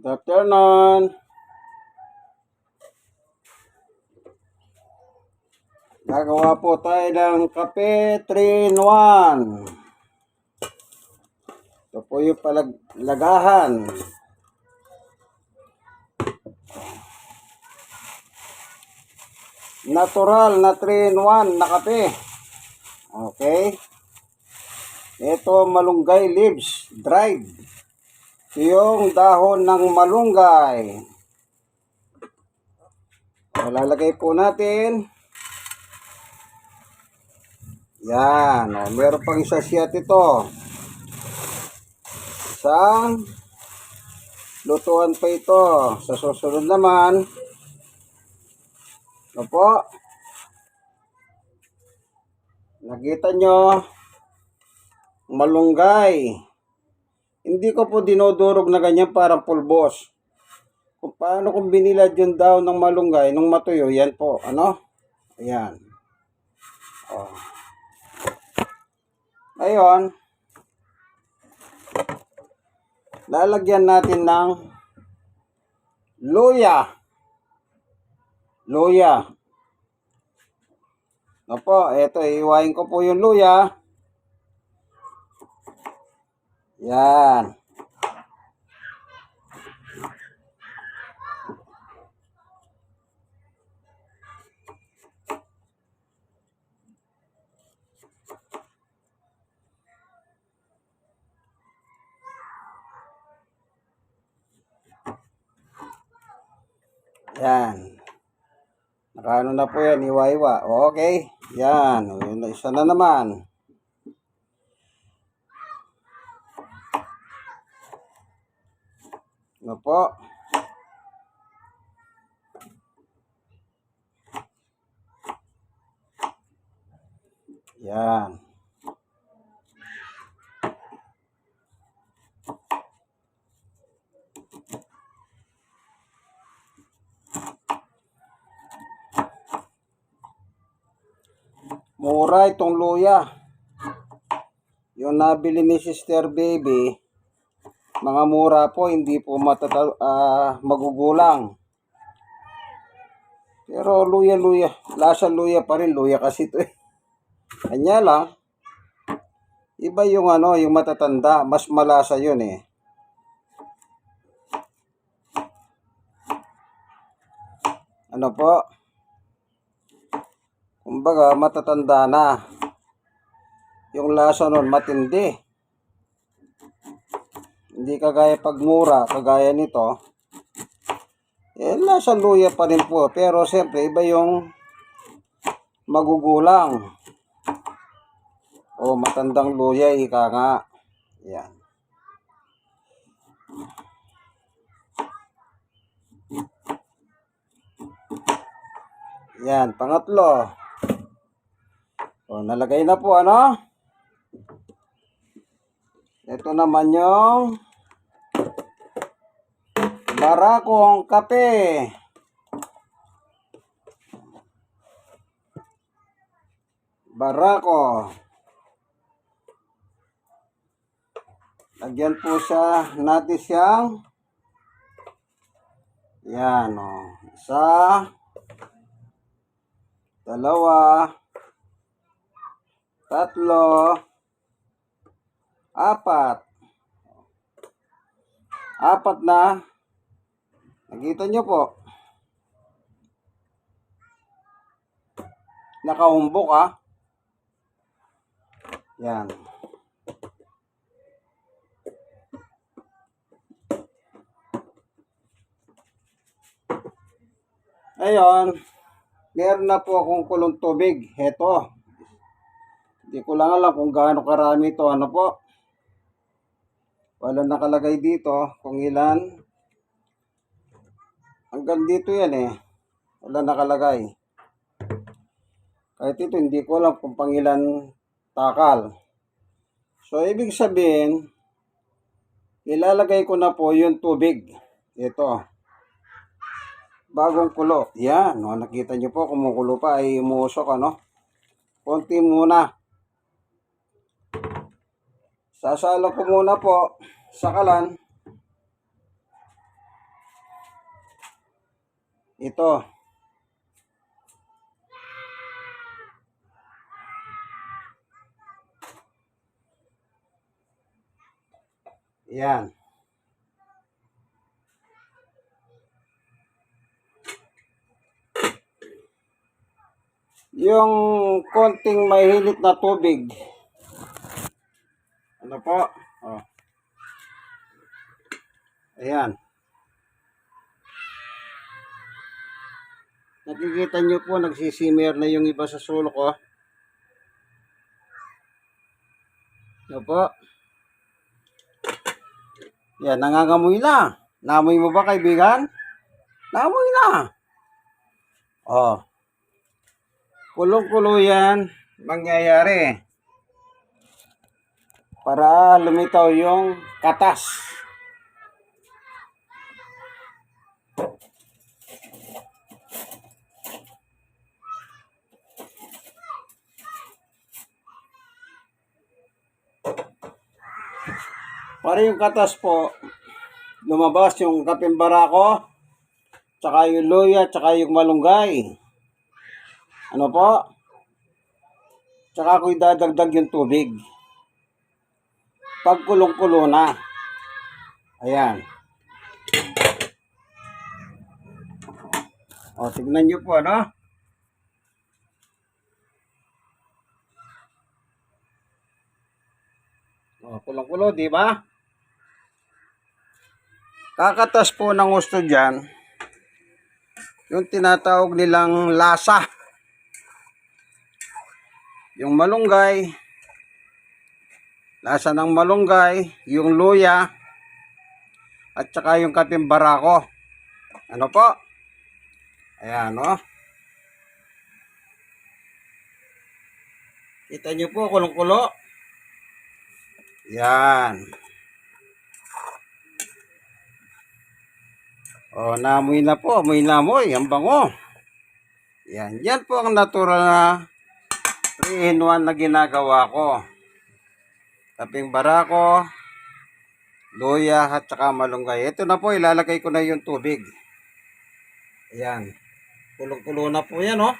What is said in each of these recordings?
Good afternoon. Gagawa po tayo ng kape 3 in 1. Ito po yung palaglagahan. Natural na 3 in 1 na kape. Okay. Ito malunggay leaves, dried. Yung dahon ng malunggay. Lalagay po natin. Yan. O, meron pang isa siyat ito. Isang lutuan pa ito. Sa susunod naman, ito po. Nakita nyo, malunggay. Hindi ko po dinodurog na ganyan parang pulbos. Kung paano kung binilad yung daw ng malunggay nung matuyo, yan po. Ano? Ayan. Oh. Ngayon, lalagyan natin ng luya. Luya. Opo, eto, iwain ko po yung luya. Yan. Yan. Nakaano na po yan, iwa-iwa. Okay. Yan. Isa na naman. Ano po? Yan. Mura itong luya. Yung nabili ni Sister Baby, mga mura po, hindi po matata ah, magugulang. Pero luya-luya, lasa luya pa rin, luya kasi ito eh. Kanya lang, iba yung ano, yung matatanda, mas malasa yun eh. Ano po? Kumbaga, matatanda na. Yung lasa nun, matindi. Hindi kagaya pagmura, kagaya nito. Eh, nasa luya pa rin po. Pero siyempre, iba yung magugulang. O matandang luya, ika nga. Yan. Yan, pangatlo. O, nalagay na po, ano? Ito naman yung barakong kape. Barako. Lagyan po siya natin siyang yan o. Isa. Dalawa. Tatlo. Apat. Apat na. Nakita nyo po. Nakahumbok ah. Yan. Ngayon, meron na po akong kulong tubig. Heto. Hindi ko lang alam kung gaano karami ito. Ano po? Wala nakalagay dito kung ilan. Hanggang dito yan eh. Wala nakalagay. Kahit ito, hindi ko alam kung pangilan takal. So, ibig sabihin, ilalagay ko na po yung tubig. Ito. Bagong kulo. Yan. No, nakita nyo po, kumukulo pa ay umusok. Ano? Konti muna. Sasalo ko muna po sa kalan. ito. Yan. Yung konting mahinit na tubig. Ano po? Oh. Ayan. Nakikita nyo po, nagsisimmer na yung iba sa sulok, oh. Ano po? Yan, nangangamoy na. Namoy mo ba, kaibigan? Namoy na. Oh. Kulong-kulo yan, mangyayari. Para lumitaw yung katas. Para yung katas po, lumabas yung kaping barako, tsaka yung luya, tsaka yung malunggay. Ano po? Tsaka ako idadagdag yung tubig. Pag kulong-kulo na. Ayan. O, tignan nyo po, ano? O, kulong-kulo, di ba? Kakatas po ng gusto dyan, yung tinatawag nilang lasa. Yung malunggay, lasa ng malunggay, yung luya, at saka yung kaping barako. Ano po? Ayan, no? Kita nyo po, kulong-kulo. Yan. O, namoy na po. Amoy na amoy. Ang bango. Yan. Yan po ang natural na 3 in 1 na ginagawa ko. Kaping barako, luya, at saka malunggay. Ito na po, ilalagay ko na yung tubig. Ayan. Kulong-kulo na po yan, oh.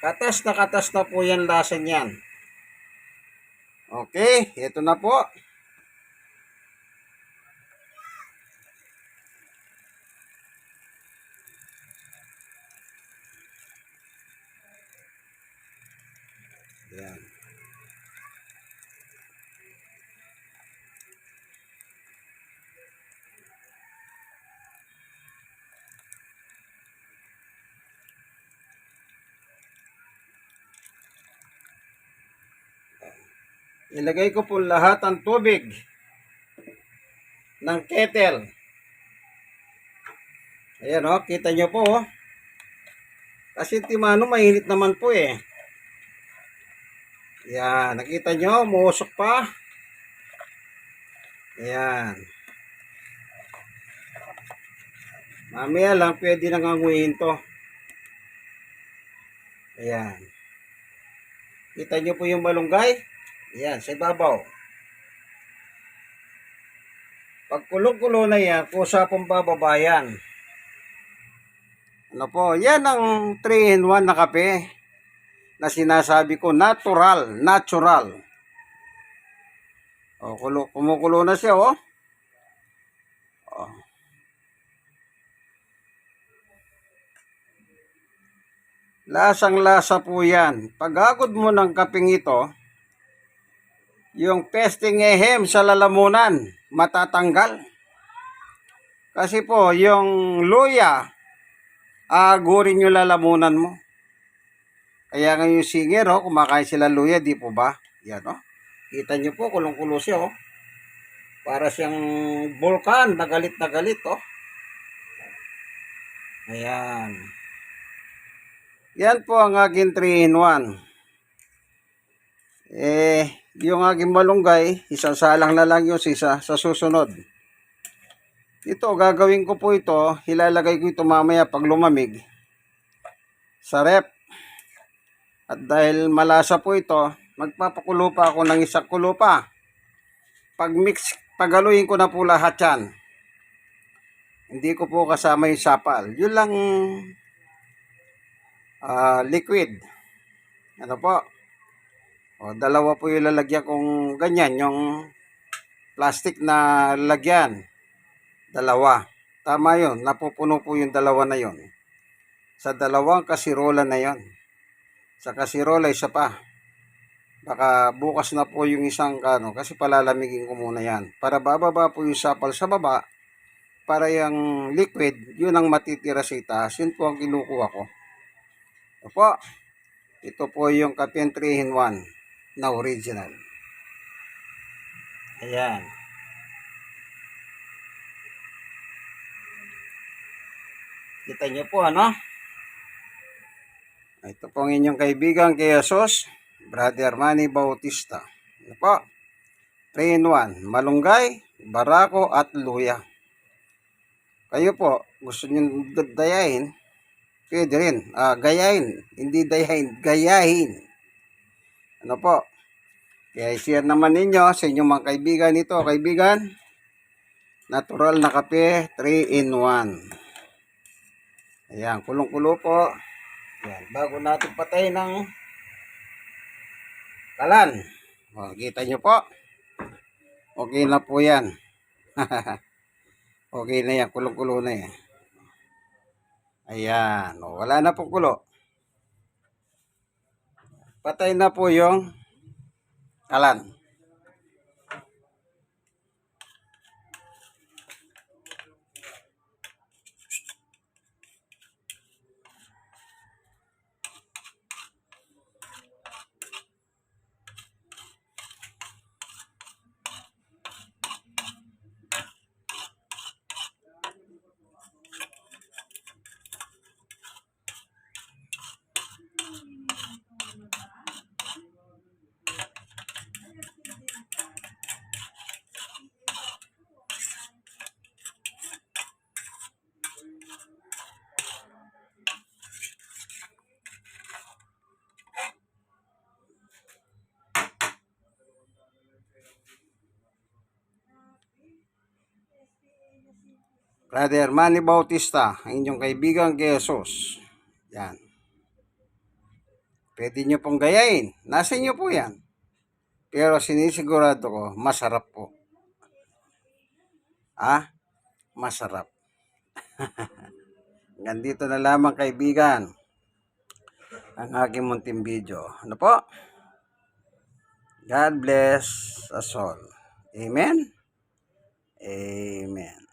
Katas na katas na po yan lasa niyan. Okay, ito na po. Ayan. Ilagay ko po lahat ang tubig ng kettle. Ayan o, kita nyo po o. Kasi timano mainit naman po eh. Yan, nakita nyo, umuusok pa. Ayan. Mamaya lang, pwede nang anguhin to. Ayan. Kita nyo po yung malunggay? Ayan, sa ibabaw. Pag kulong-kulo na yan, kusa pong bababayan. Ano po, yan ang 3 in 1 na kape na sinasabi ko natural, natural. O, kulo, kumukulo na siya, oh. oh. Lasang-lasa po yan. Pagagod mo ng kaping ito, yung pesting ehem sa lalamunan, matatanggal. Kasi po, yung luya, agurin yung lalamunan mo. Kaya nga yung singer, oh, kumakain sila luya, di po ba? Yan, oh. Kita nyo po, kulong-kulo siya, oh. Para siyang vulkan, nagalit na galit, oh. Ayan. Yan po ang aking 3 in 1. Eh, yung aking malunggay, isasalang na lang yung sisa sa susunod. Ito, gagawin ko po ito, ilalagay ko ito mamaya pag lumamig sa rep. At dahil malasa po ito, magpapakulo pa ako ng isang kulo pa. Pag mix, pagaluin ko na po lahat yan. Hindi ko po kasama yung sapal. Yun lang ah, liquid. Ano po? O, dalawa po yung lalagyan kong ganyan, yung plastic na lalagyan. Dalawa. Tama yun. Napupuno po yung dalawa na yun. Sa dalawang kasirola na yon. Sa kasirola, isa pa. Baka bukas na po yung isang kano kasi palalamigin ko muna yan. Para bababa po yung sapal sa baba. Para yung liquid, yun ang matitira sa itaas. Yun po ang kinukuha ko. Ito po. Ito po yung Kapian 3 in 1 na original. Ayan. Kita niyo po ano? Ito po ang inyong kaibigan kay Jesus, Brother Manny Bautista. Ano po? 3 in 1. Malunggay, barako at luya. Kayo po, gusto nyo dayahin, pwede rin. Ah, gayahin, hindi dayahin, gayahin. Ano po? Kaya share naman ninyo sa inyong mga kaibigan ito, kaibigan. Natural na kape, 3 in 1. Ayan, kulong-kulo po. Ayan, bago natin patay ng kalan. O, kita nyo po. Okay na po yan. okay na yan, kulong-kulo na yan. Ayan, o, wala na po kulo. Patay na po yung kalan. Brother Manny Bautista, ang inyong kaibigan kay Jesus. Yan. Pwede nyo pong gayain. Nasa inyo po yan. Pero sinisigurado ko, masarap po. Ah, masarap. Gandito na lamang kaibigan ang aking munting video. Ano po? God bless us all. Amen? Amen.